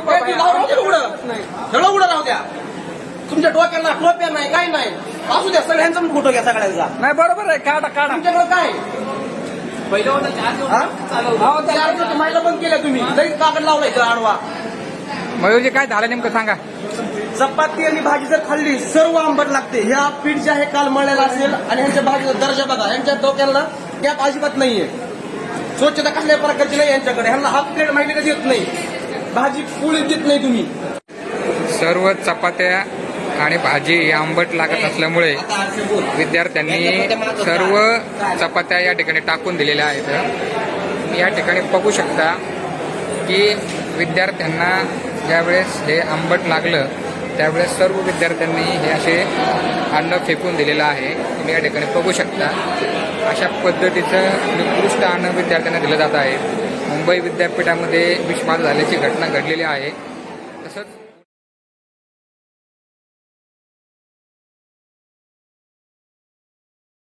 ती बाबा. राहू द्या. तुमच्या डोक्याला टोप्या नाही काय नाही. असू द्या सगळ्यांचा पण फोटो घ्या सगळ्यांचा. नाही बरोबर आहे. काढा काढा. तुमच्याकडे काय? हा? दिवस महिला बंद केल्या तुम्ही. तरी कागद लावलाय आडवा. मयूरजी काय झालं नेमकं सांगा? चपाती आणि भाजी जर खाल्ली सर्व आंबट लागते. ह्या पीठ जे आहे काल मळलेला असेल आणि ह्यांच्या भाजीचा दर्जा बघा. यांच्या डोक्याला कॅप अजिबात नाहीये. स्वच्छता कसल्या प्रकारची नाही यांच्याकडे. ह्यांना हाफ प्लेट माहिती का देत नाही. भाजी पोळी देत नाही तुम्ही. सर्व चपात्या आणि भाजी आंबट लागत असल्यामुळे विद्यार्थ्यांनी सर्व चपात्या या ठिकाणी टाकून दिलेल्या आहेत. या ठिकाणी बघू शकता की विद्यार्थ्यांना ज्यावेळेस हे आंबट लागलं त्यावेळेस सर्व विद्यार्थ्यांनी हे असे अन्न फेकून दिलेलं आहे. तुम्ही या ठिकाणी बघू शकता. अशा पद्धतीचं निकृष्ट अन्न विद्यार्थ्यांना दिलं जात आहे. मुंबई विद्यापीठामध्ये विषमात झाल्याची घटना घडलेली आहे. तसंच